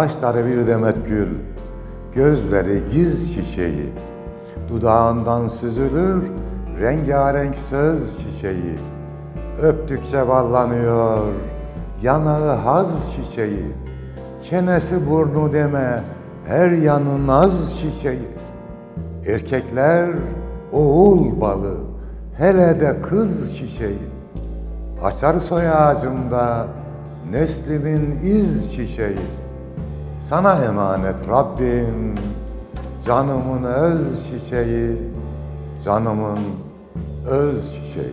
Saçları bir demet gül, gözleri giz çiçeği. Dudağından süzülür rengarenk söz çiçeği. Öptükçe ballanıyor yanağı haz çiçeği. Çenesi burnu deme her yanı naz çiçeği. Erkekler oğul balı, hele de kız çiçeği. Açar soy ağacımda neslimin iz çiçeği. Sana emanet Rabbim, canımın öz çiçeği, canımın öz çiçeği.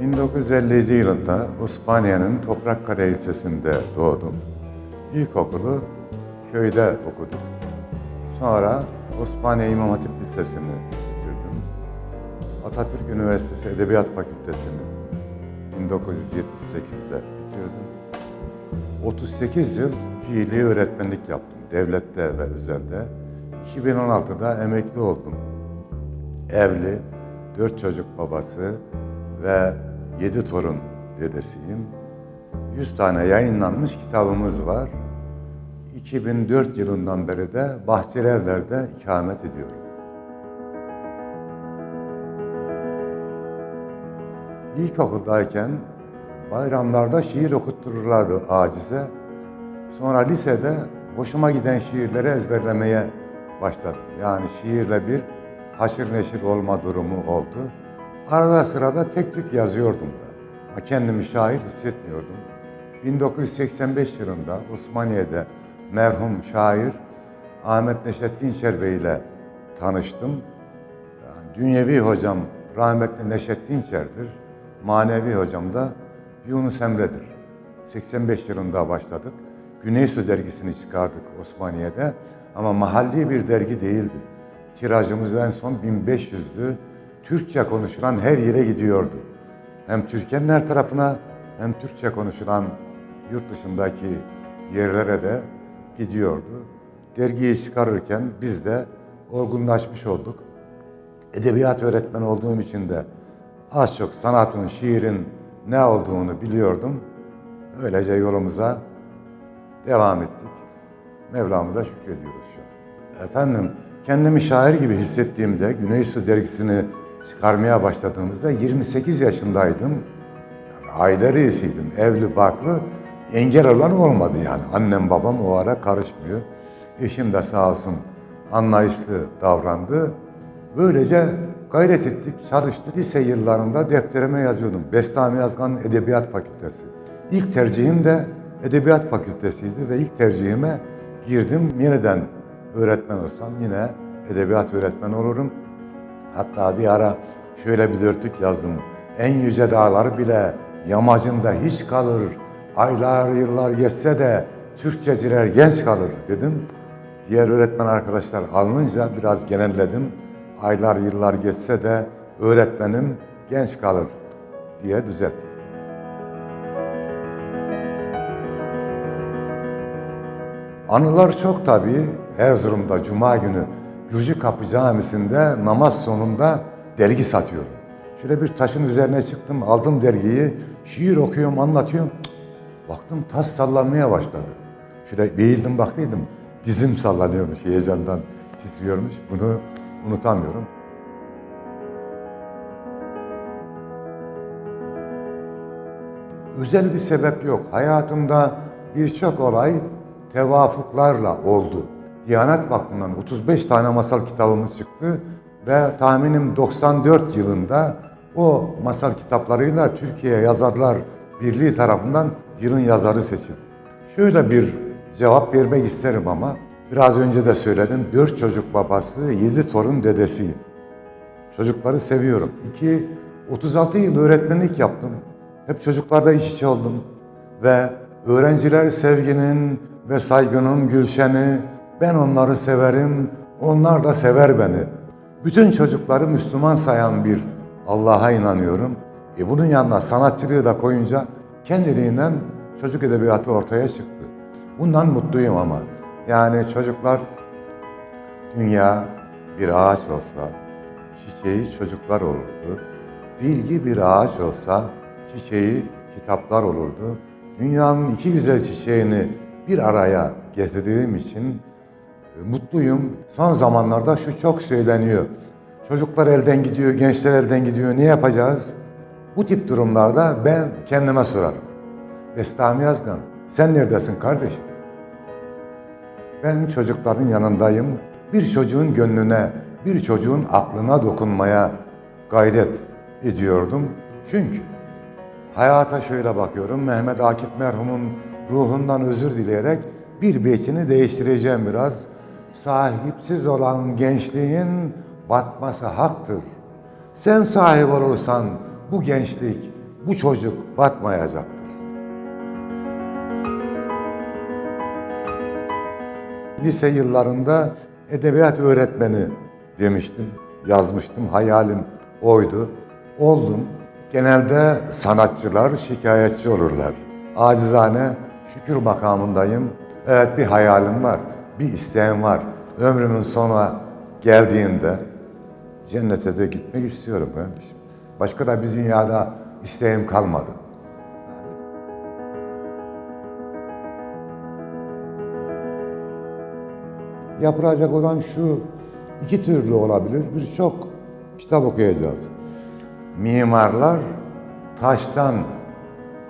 ...1957 yılında Osmaniye'nin Toprakkale ilçesinde doğdum. İlkokulu köyde okudum. Sonra Osmaniye İmam Hatip Lisesi'ni bitirdim. Atatürk Üniversitesi Edebiyat Fakültesini 1978'de bitirdim. 38 yıl fiili öğretmenlik yaptım. Devlette ve özelde. 2016'da emekli oldum. Evli, dört çocuk babası ve yedi torun dedesiyim. 100 tane yayınlanmış kitabımız var. 2004 yılından beri de Bahçelievler'de ikamet ediyorum. İlkokuldayken bayramlarda şiir okuttururlardı acize. Sonra lisede hoşuma giden şiirleri ezberlemeye başladım. Yani şiirle bir haşır neşir olma durumu oldu. Arada sırada tek tük yazıyordum da. Kendimi şair hissetmiyordum. 1985 yılında Osmaniye'de merhum şair Ahmet Neşet Dinçer Bey ile tanıştım. Dünyevi hocam rahmetli Neşet Dinçer'dir. Manevi hocam da Yunus Emre'dir. 85 yılında başladık. Güneysu dergisini çıkardık Osmaniye'de ama mahalli bir dergi değildi. Tirajımız en son 1500'dü. Türkçe konuşulan her yere gidiyordu. Hem Türkiye'nin her tarafına hem Türkçe konuşulan yurt dışındaki yerlere de gidiyordu. Dergiyi çıkarırken biz de olgunlaşmış olduk. Edebiyat öğretmeni olduğum için de az çok sanatın, şiirin ne olduğunu biliyordum. Öylece yolumuza devam ettik. Mevlamıza şükrediyoruz şu an. Efendim, kendimi şair gibi hissettiğimde Güneysu dergisini çıkarmaya başladığımızda 28 yaşındaydım. Yani aile reisiydim, evli barklı. Engel olan olmadı yani. Annem babam o ara karışmıyor. Eşim de sağ olsun anlayışlı davrandı. Böylece gayret ettik, çalıştık. Lise yıllarında defterime yazıyordum. Bestami Yazgan Edebiyat Fakültesi. İlk tercihim de Edebiyat Fakültesiydi ve ilk tercihime girdim. Yeniden öğretmen olsam yine edebiyat öğretmeni olurum. Hatta bir ara şöyle bir dörtlük yazdım. En yüce dağlar bile yamacında hiç kalır. Aylar yıllar geçse de Türkçeciler genç kalır dedim. Diğer öğretmen arkadaşlar alınınca biraz genelledim. Aylar yıllar geçse de öğretmenim genç kalır diye düzelttim. Anılar çok tabii. Erzurum'da Cuma günü Gürcü Kapı Camisi'nde namaz sonunda dergi satıyorum. Şöyle bir taşın üzerine çıktım, aldım dergiyi, şiir okuyorum, anlatıyorum. Baktım tas sallanmaya başladı. Şöyle değildim baktıydım, dizim sallanıyormuş, heyecandan titriyormuş. Bunu unutamıyorum. Özel bir sebep yok. Hayatımda birçok olay tevafuklarla oldu. Diyanet Vakfı'ndan 35 tane masal kitabımız çıktı ve tahminim 94 yılında o masal kitaplarıyla Türkiye Yazarlar Birliği tarafından yılın yazarı seçildi. Şöyle bir cevap vermek isterim ama biraz önce de söyledim. Dört çocuk babası, yedi torun dedesiyim. Çocukları seviyorum. İki, 36 yıl öğretmenlik yaptım. Hep çocuklarla iç içe oldum. Ve öğrenciler sevginin ve saygının gülşeni, ben onları severim, onlar da sever beni. Bütün çocukları Müslüman sayan bir Allah'a inanıyorum. E bunun yanına sanatçılığı da koyunca kendiliğinden çocuk edebiyatı ortaya çıktı. Bundan mutluyum ama. Yani çocuklar dünya bir ağaç olsa çiçeği çocuklar olurdu. Bilgi bir ağaç olsa çiçeği kitaplar olurdu. Dünyanın iki güzel çiçeğini bir araya getirdiğim için e, mutluyum. Son zamanlarda şu çok söyleniyor. Çocuklar elden gidiyor, gençler elden gidiyor. Ne yapacağız? Bu tip durumlarda ben kendime sorarım. Bestami Yazgan, sen neredesin kardeşim? Ben çocukların yanındayım. Bir çocuğun gönlüne, bir çocuğun aklına dokunmaya gayret ediyordum. Çünkü hayata şöyle bakıyorum. Mehmet Akif merhumun ruhundan özür dileyerek bir beytini değiştireceğim biraz. Sahipsiz olan gençliğin batması haktır. Sen sahip olursan bu gençlik, bu çocuk batmayacaktır. Lise yıllarında edebiyat öğretmeni demiştim, yazmıştım. Hayalim oydu. Oldum. Genelde sanatçılar şikayetçi olurlar. Acizane şükür makamındayım. Evet bir hayalim var, bir isteğim var. Ömrümün sonu geldiğinde cennete de gitmek istiyorum kardeşim. Başka da bir dünyada isteğim kalmadı. Yapılacak olan şu iki türlü olabilir. Birçok kitap okuyacağız. Mimarlar taştan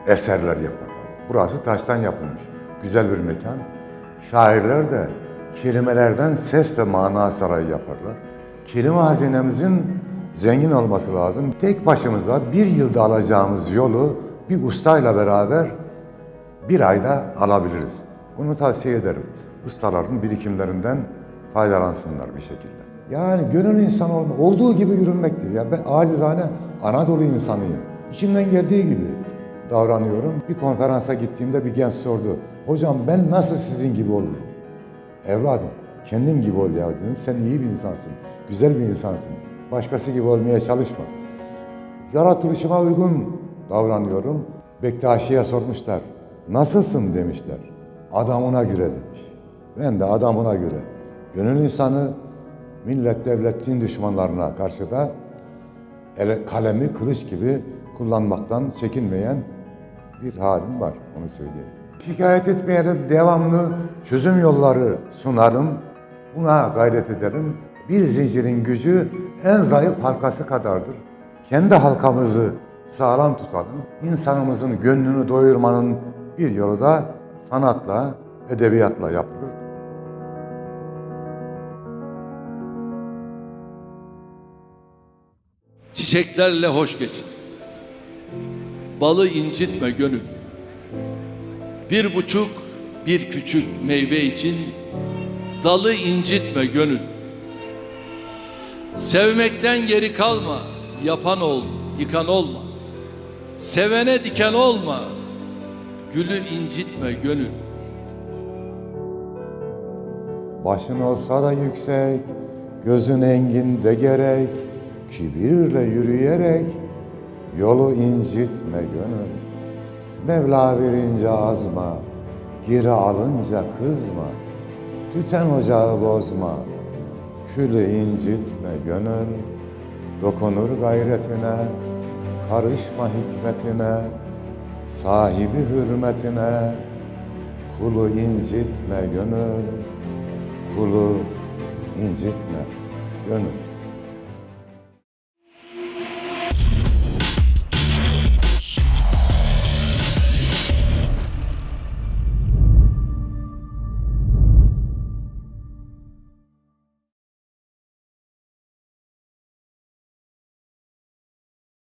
eserler yaparlar. Burası taştan yapılmış. Güzel bir mekan. Şairler de kelimelerden ses ve mana sarayı yaparlar. Kelime hazinemizin zengin olması lazım. Tek başımıza bir yılda alacağımız yolu bir ustayla beraber bir ayda alabiliriz. Bunu tavsiye ederim. Ustaların birikimlerinden faydalansınlar bir şekilde. Yani gönül insan olma, olduğu gibi yürünmektir. Ya ben acizane Anadolu insanıyım. İçimden geldiği gibi davranıyorum. Bir konferansa gittiğimde bir genç sordu. Hocam ben nasıl sizin gibi olurum? Evladım kendin gibi ol ya dedim. Sen iyi bir insansın, güzel bir insansın. Başkası gibi olmaya çalışma. Yaratılışıma uygun davranıyorum. Bektaşi'ye sormuşlar. Nasılsın demişler. Adamına göre demiş. Ben de adamına göre. Gönül insanı millet devlet din düşmanlarına karşı da ele- kalemi kılıç gibi kullanmaktan çekinmeyen bir halim var onu söyleyeyim. Şikayet etmeyelim, devamlı çözüm yolları sunarım. Buna gayret ederim. Bir zincirin gücü en zayıf halkası kadardır. Kendi halkamızı sağlam tutalım. İnsanımızın gönlünü doyurmanın bir yolu da sanatla, edebiyatla yapılır. Çiçeklerle hoş geçin. Balı incitme gönül. Bir buçuk, bir küçük meyve için dalı incitme gönül. Sevmekten geri kalma, yapan ol, yıkan olma. Sevene diken olma, gülü incitme gönül. Başın olsa da yüksek, gözün engin de gerek, kibirle yürüyerek yolu incitme gönül. Mevla verince azma, geri alınca kızma, tüten ocağı bozma, külü incitme gönül. Dokunur gayretine, karışma hikmetine, sahibi hürmetine, kulu incitme gönül kulu incitme gönül.